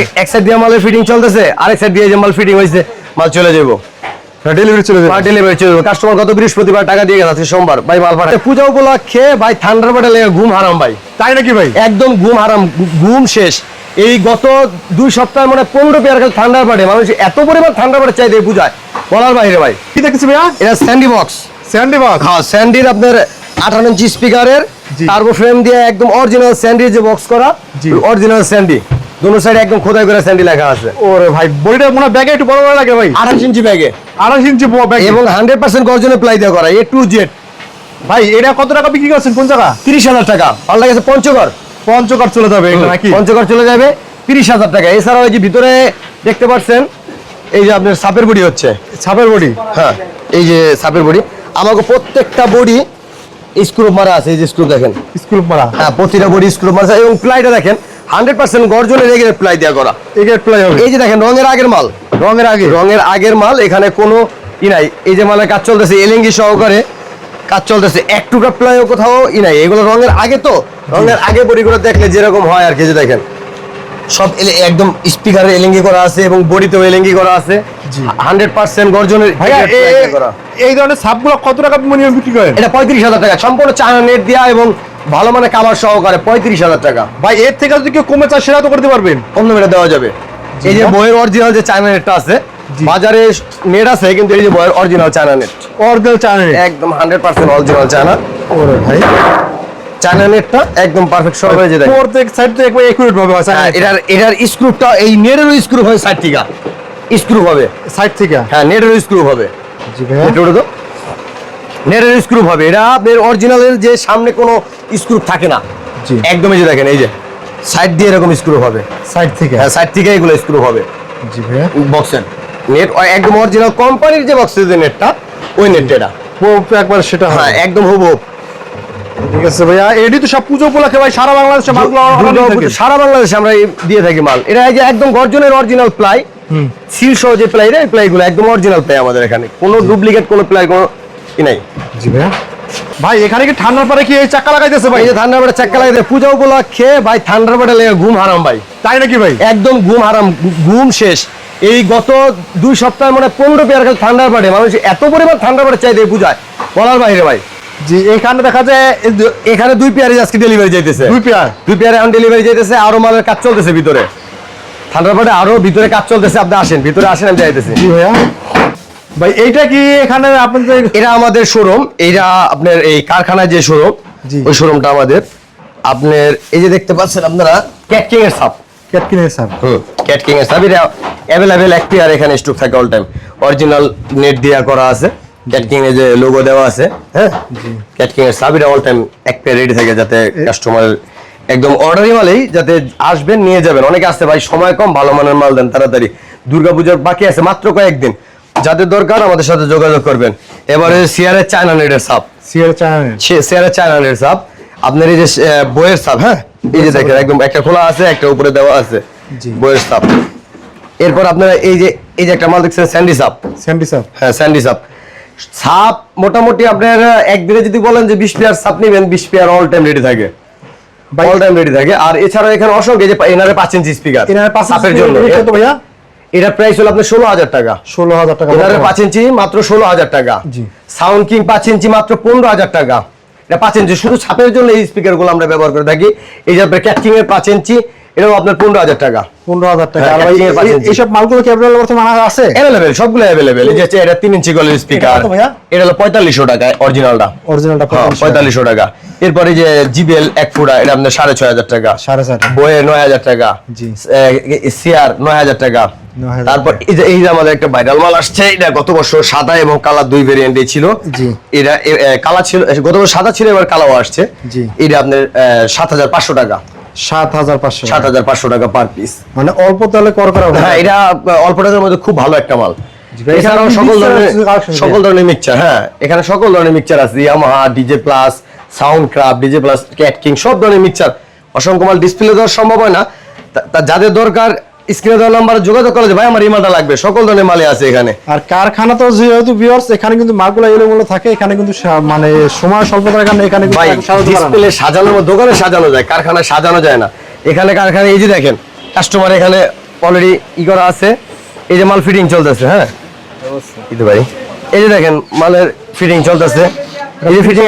এক- সাইড দিয়ে মালের ফিটিং চলতেছে আরেক সাইড দিয়ে যে মাল ফিটিং হয়েছে মাল চলে যাব ডেলিভারি চলে যাবে। ডেলিভারি চলে যাব। কাস্টমার গত বৃহস্পতিবার টাকা দিয়ে গেছে আজকে সোমবার। ভাই মাল পাঠায়। পূজা উপলক্ষে ভাই ঠান্ডার বাটে লেগে ঘুম হারাম ভাই। তাই নাকি ভাই? একদম ঘুম হারাম ঘুম শেষ। এই গত দুই সপ্তাহ মানে পনেরো পেয়ার খালি বাটে মানুষ এত পরিমাণ বাটে চাইতে বুঝায় বলার বাইরে ভাই। কি ভাইয়া? এটা স্যান্ডি বক্স স্যান্ডি বক্স হ্যাঁ স্যান্ডির আপনার আঠারো ইঞ্চি স্পিকারের। টার্বো ফ্রেম দিয়ে একদম অরিজিনাল স্যান্ডির যে বক্স করা অরিজিনাল স্যান্ডি দুনো সাইডে একদম খোদাই করে স্যান্ডি লেখা আছে। ওরে ভাই বডিটা মনে ব্যাগে একটু বড় বড় লাগে ভাই। আঠাশ ইঞ্চি ব্যাগে। আড়াইশ ইঞ্চি ব্যাগ। এবং হান্ড্রেড পার্সেন্ট গর্জনে প্লাই দেওয়া করা এ টু জেড ভাই এটা কত টাকা বিক্রি করছেন? কোন জায়গা? তিরিশ হাজার টাকা। পাল্টা গেছে পঞ্চগড়। পঞ্চগড় চলে যাবে নাকি? পঞ্চগড় চলে যাবে তিরিশ হাজার টাকা। এছাড়াও এই যে ভিতরে দেখতে পাচ্ছেন এই যে আপনার সাপের বডি হচ্ছে। ছাপের বডি? হ্যাঁ এই যে সাপের বডি। আমাকে প্রত্যেকটা বডি স্ক্রু মারা আছে এই যে স্ক্রু দেখেন। স্কুল মারা? হ্যাঁ প্রতিটা বডি স্ক্রু মারা আছে। এবং প্লাইটা দেখেন হান্ড্রেড পার্সেন্ট গর্জনের রেগে প্লাই দেওয়া করা। এগেট প্লাই হবে। এই যে দেখেন রঙের আগের মাল। রঙের আগে। রঙের আগের মাল এখানে কোনো ই নাই। এই যে মালের কাজ চলতেছে এলেঙ্গি সহকারে কাজ চলতেছে। এক টুকরা প্লাইও কোথাও ই নাই। এগুলো রঙের আগে তো? রঙের আগে বডিগুলো দেখলে যেরকম হয় আর কি যে দেখেন। সব একদম স্পিকারে এলেঙ্গি করা আছে এবং বডিতেও এলেঙ্গি করা আছে। হান্ড্রেড পার্সেন্ট গর্জনের এগের করা। এই ধরনের সাপগুলো কত টাকা মিনিমাম বিক্রি করেন? এটা পঁয়ত্রিশ হাজার টাকা। সম্পূর্ণ চায়না নেট দেওয়া এবং ভালো মানে কাভার সহকারে পঁয়ত্রিশ হাজার টাকা। ভাই এর থেকে যদি কেউ কমে চায় সেটা তো করতে পারবেন। অন্য মেটা দেওয়া যাবে। এই যে বইয়ের অরিজিনাল যে চায়না নেটটা আছে বাজারে নেট আছে কিন্তু এই যে বইয়ের original China net original channel একদম হান্ড্রেড পার্সেন্ট অরিজিনাল চায়না ওরে ভাই। চায়না নেটটা একদম পারফেক্ট হয়ে যেতে প্রত্যেক সাইড তো একবার একুরেট ভাবে হয় এটার এটার স্ক্রুটা এই নেটেরও স্ক্রু হবে সাইড থেকে। স্ক্রু হবে। সাইড থেকে? হ্যাঁ নেটেরও স্ক্রু হবে। জি ভাইয়া। এটা তো নেটের স্ক্রু হবে। এটা আপনার অরিজিনালের যে সামনে কোনো স্ক্রু থাকে না। জি। একদম এই যে দেখেন এই যে। সাইড দিয়ে এরকম স্ক্রু হবে। সাইড থেকে? হ্যাঁ সাইড থেকে এগুলো স্ক্রু হবে। জি ভাইয়া। বক্সের নেট একদম অরিজিনাল কোম্পানির যে বক্সের যে নেটটা ওই নেটটা এটা। একবার সেটা হ্যাঁ একদম হুবহু। ঠিক আছে ভাইয়া এডি তো সব পুজো উপলক্ষে ভাই সারা বাংলাদেশে মালগুলো সারা বাংলাদেশে আমরা দিয়ে থাকি মাল। এটা এই যে একদম গর্জনের অরিজিনাল প্লাই। সিল সহ যে প্লাই রে প্লাই গুলো একদম অরিজিনাল প্লাই আমাদের এখানে। কোনো ডুপ্লিকেট কোনো প্লাই কোনো ই নাই? জি ভাইয়া। ভাই এখানে কি ঠান্ডার পরে কি এই চাকা লাগাইতেছে ভাই? এই যে ঠান্ডার বাটে চাক্কা লাগাতে পূজা উপলক্ষে ভাই ঠান্ডার বাটে লেগে ঘুম হারাম ভাই। তাই নাকি ভাই? একদম ঘুম হারাম ঘুম শেষ। এই গত দুই সপ্তাহ মানে পনেরো পেয়ার খালি ঠান্ডার বাটে মানুষ এত পরিমাণ ঠান্ডার বাটে চাইতে বুঝায় বলার বাইরে ভাই। জি এখানে দেখা যায় এখানে দুই পেয়ারে আজকে ডেলিভারি যাইতেছে। দুই পেয়ার? দুই পেয়ারে এখন ডেলিভারি যাইতেছে আরও মালের কাজ চলতেছে ভিতরে। ঠান্ডার বাটে আরও ভিতরে কাজ চলতেছে আপনি আসেন ভিতরে আসেন আমি যাইতেছি। জি ভাইয়া। ভাই এইটা কি এখানে আপনাদের এটা আমাদের শোরুম। এটা আপনার এই কারখানায় যে শোরুম। ওই শোরুমটা আমাদের। আপনার এই যে দেখতে পাচ্ছেন আপনারা ক্যাটকিং এর সাপ। ক্যাটকিনে স্যার হুম ক্যাটকিং এর সাপ। এটা অ্যাভেলেবেল এক পেয়ার এখানে স্টক থাকে অল টাইম অরিজিনাল নেট দেওয়া করা আছে। ক্যাটকিং এর যে লোগো দেওয়া আছে হ্যাঁ? ক্যাটকিং এর সাপ এটা অল টাইম এক পেয়ার রেডি থাকে যাতে কাস্টমার একদম অর্ডারি মালেই যাতে আসবেন নিয়ে যাবেন। অনেকে আসতে ভাই সময় কম ভালো মানের মাল দেন তাড়াতাড়ি। দুর্গাপূজার বাকি আছে মাত্র কয়েকদিন। যাদের দরকার আমাদের সাথে যোগাযোগ করবেন। এবারে সিয়ারের চায়না নেটের সাপ সিআর চ্যানেল সিয়ারের চায়না নেটের সাপ আপনার এই যে বইয়ের সাপ হ্যাঁ? এই যে দেখেন একদম একটা খোলা আছে একটা উপরে দেওয়া আছে। জি। বইয়ের সাপ এরপর আপনারা এই যে এই যে একটা মাল দেখছেন স্যান্ডি সাপ স্যান্ডি স্যার হ্যাঁ স্যান্ডি সাপ সাপ মোটামুটি আপনার একদিনে যদি বলেন যে বিশ পেয়ার সাপ নেবেন বিশ পেয়ার অল টাইম রেডি থাকে। অল টাইম রেডি থাকে। আর এছাড়াও এখানে অসংখ্য এই যে এনারে পাঁচ ইঞ্চি স্পিকার এনারে পাশে সাপের জন্য। ভাইয়া? এটা প্রাইস হলো আপনার ষোলো হাজার টাকা। ষোলো হাজার টাকা এনারে পাঁচ ইঞ্চি মাত্র ষোলো হাজার টাকা। জি। সাউন্ড কিং পাঁচ ইঞ্চি মাত্র পনেরো হাজার টাকা। এটা পাঁচ ইঞ্চি শুধু ছাপের জন্য এই স্পিকারগুলো আমরা ব্যবহার করে থাকি। এই যে আপনার ক্যাচিং এর পাঁচ ইঞ্চি এটাও আপনার পনেরো হাজার টাকা। পনেরো হাজার টাকা। হ্যাঁ। এইসব মালগুলো কি বর্তমানে আছে? অ্যাভেলেবেল সবগুলো অ্যাভেলেবেল এই যে এটা তিন ইঞ্চি গলের স্পিকার? এটা হলো পঁয়তাল্লিশশো টাকা অরিজিনালটা অরিজিনালটা পঁয়তাল্লিশশো টাকা। এরপরে যে জিবিএল এক ফুটা এটা আপনার সাড়ে ছয় হাজার টাকা। সাড়ে চার বইয়ে নয় হাজার টাকা। জি। সিআর নয় হাজার টাকা। 9,000 তারপর এই যে আমাদের একটা ভাইরাল মাল আসছে এটা গত বছর সাদা এবং কালা দুই ভেরিয়েন্টে ছিল। জি। এটা কালা ছিল গত বছর সাদা ছিল এবার কালাও আসছে। জি। এটা আপনার সাত হাজার পাঁচশো টাকা। সাত হাজার পাঁচশো সাত হাজার পাঁচশো টাকা পার পিস মানে অল্প তাহলে কর করা হ্যাঁ এটা অল্প টাকার মধ্যে খুব ভালো একটা মাল। এছাড়াও সকল ধরনের ধরনের মিক্সচার হ্যাঁ। এখানে সকল ধরনের মিক্সচার আছে। Yamaha DJ plus Soundcraft DJ plus Cat King সব ধরনের মিক্সচার অসংখ্য মাল ডিসপ্লে দেওয়া সম্ভব হয় না। যাদের দরকার স্ক্রিনে দেওয়া নাম্বারে যোগাযোগ করা যায়। ভাই আমার এই মালটা লাগবে। সকল ধরনের মালই আছে এখানে। আর কারখানা তো যেহেতু ভিউয়ার্স এখানে কিন্তু মালগুলো এলোমেলো থাকে। এখানে কিন্তু মানে সময় স্বল্পতার কারণে এখানে ভাই। ডিসপ্লে সাজানো দোকানে সাজানো যায় কারখানায় সাজানো যায় না। এখানে কারখানায় এই যে দেখেন কাস্টমার এখানে অলরেডি ই করা আছে। এই যে মাল ফিটিং চলতেছে হ্যাঁ? দিতে পারি এই যে দেখেন মালের ফিটিং চলতেছে। এই যে ফিটিং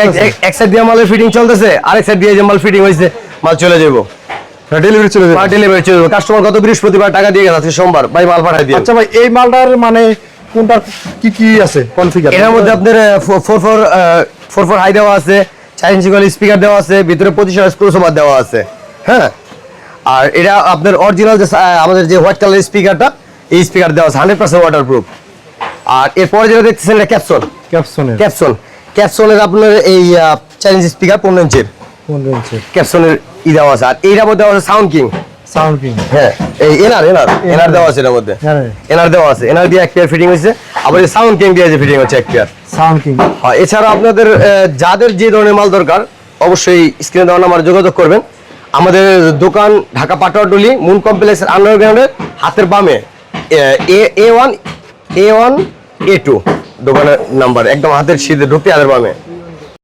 এক সাইড দিয়ে মালের ফিটিং চলতেছে আরেক সাইড দিয়ে যে মাল ফিটিং হয়েছে মাল চলে যাব আপনার হ্যাঁ? আর এটা আপনার অরিজিনাল আমাদের যে হোয়াইট স্পিকারটা এই স্পিকার দেওয়া আছে 100% ওয়াটারপ্রুফ আর এরপরে যেটা ক্যাপসুল ক্যাপসুল আপনার এই স্পিকার ক্যাপসনের ই দেওয়া আছে। আর এইটার মধ্যে আছে সাউন্ড কিং। Sound king. হ্যাঁ এই এনআর এনআর এনআর দেওয়া আছে এটার মধ্যে। হ্যাঁ, হ্যাঁ। এনআর দেওয়া আছে। এনআর দিয়ে এক পেয়ার ফিটিং হয়েছে। আবার এই সাউন্ড কিং দিয়ে যে ফিটিং হচ্ছে এক পেয়ার সাউন্ড কিং। হ্যাঁ এছাড়া আপনাদের যাদের যে ধরনের মাল দরকার অবশ্যই স্ক্রিনে দেওয়া নাম্বার যোগাযোগ করবেন। আমাদের দোকান ঢাকা পাটোয়াডলি মুন কমপ্লেক্সের আন্ডারগ্রাউন্ডের হাতের বামে A A one A one A two দোকানের নাম্বার একদম হাতের সিঁধে ঢুকতে হাতের বামে।